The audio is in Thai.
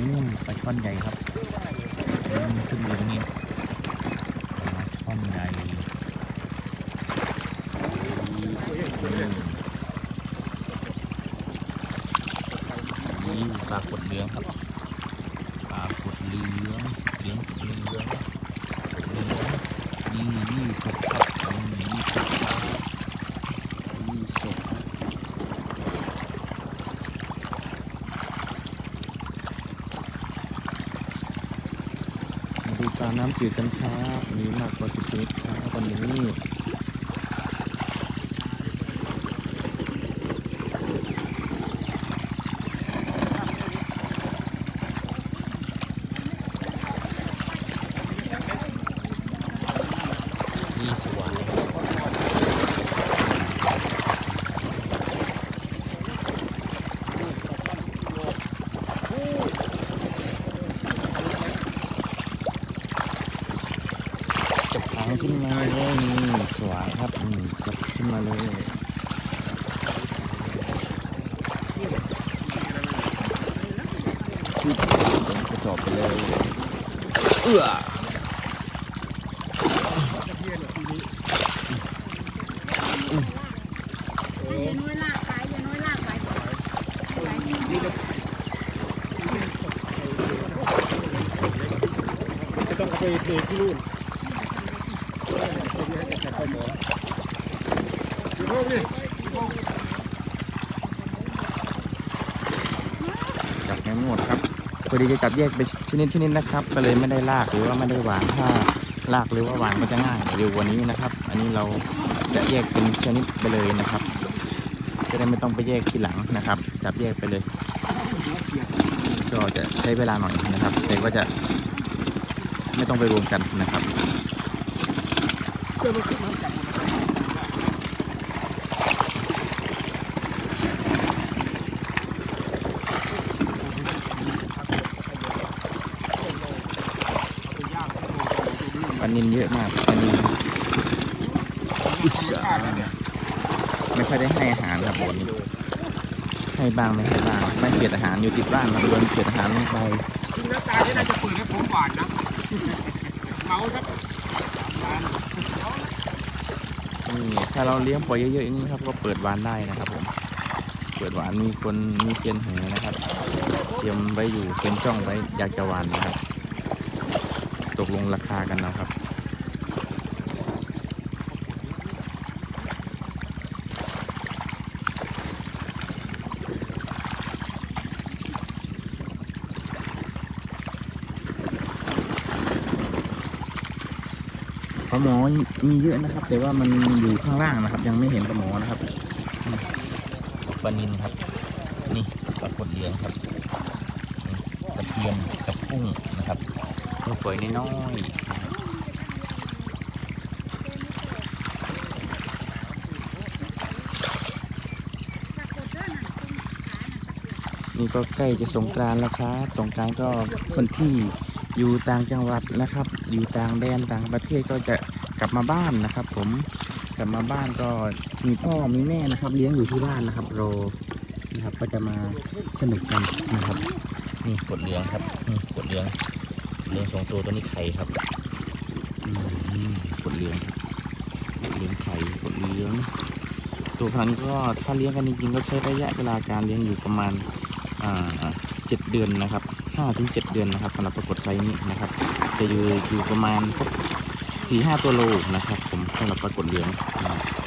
มปลาช่อนใหญ่ครับขึ้นอยู่ตรงนี้ปลาช่อนใหญ่อืมนี่ปลากดเหลืองครับปลากดเหลืองเหลืองเหลืองเหลืองนี่นี่สดครับอืมนี่สดครับนี่สดครับ มาดู ปลาน้ำจืดกันครับมีมากกว่าสิบเมตรครับวันนี้สวยจับหางขึ้นมาเลยนี่สวยครับอืมจับขึ้นมาเลยกระสอบไปเลย เอื้อให้ยายน้อยลากไปยายน้อยลากไปจะต้องไปเทที่นู่น จะเข้าหมออยู่ห้องนี่จับไม่หมดครับพอดีจะจับแยกไปชนิดชนิดนะครับ ก็เลยไม่ได้ลากหรือว่าไม่ได้หวานถ้าลากหรือว่าหวานก็จะง่ายเร็วกว่านี้นะครับ อันนี้เราจะแยกเป็นชนิดไปเลยนะครับ จะได้ไม่ต้องไปแยกทีหลังนะครับ จับแยกไปเลย ก็จะใช้เวลาหน่อยนะครับ แต่ก็จะไม่ต้องไปรวมกันนะครับ ปลานินเยอะมากปลานินอิสระไม่ค่อยได้ให้อาหารครับวันนี้ให้บ้างไม่ให้บ้างไม่เกลียดอาหารอยู่ติดบ้านครับโดนเกลียดอาหารลงไปหน้าตาที่น่าจะเปิดให้ผมหวานนะเมาสัก นี่ถ้าเราเลี้ยงปล่อยเยอะๆอย่างนี้ครับก็เปิดวานได้นะครับผม เปิดวานมีคนมีเซียนแหนะครับ เตรียมไว้อยู่เตรียมจ้องไว้อยากจะวานนะครับ ตกลงราคากันนะครับ ปลาหมอมีเยอะนะครับ แต่ว่ามันอยู่ข้างล่างนะครับ ยังไม่เห็นปลาหมอนะครับนี่ปลานินครับ นี่ปลากดเหลืองครับนี่ตะเพียนกับกุ้งนะครับตัวฝอยน้อยๆนี่ก็ใกล้จะสงกรานต์แล้วครับสงกรานต์ก็คนที่ อยู่ต่างจังหวัดนะครับ อยู่ต่างแดนต่างประเทศก็จะกลับมาบ้านนะครับ ผมกลับมาบ้านก็มีพ่อมีแม่นะครับ เลี้ยงอยู่ที่บ้านนะครับโรนะครับก็จะมาสนุกกันนะครับนี่กดเหลืองครับนี่กดเหลืองเหลืองสองตัวตัวนี้ไข่ครับอืมกดเหลืองครับกดเหลืองไข่กดเหลืองตัวพันธุ์ก็ถ้าเลี้ยงกันจริงๆก็ใช้ระยะเวลาการเลี้ยงอยู่ประมาณอ่าเจ็ดเดือนนะครับ ห้าถึงเจ็ดเดือนนะครับสำหรับปรากฏไซส์นี้นะครับ จะอยู่อยู่ประมาณสักสี่ห้าตัวโลนะครับ ผมสำหรับปรากฏเหลืองนะครับ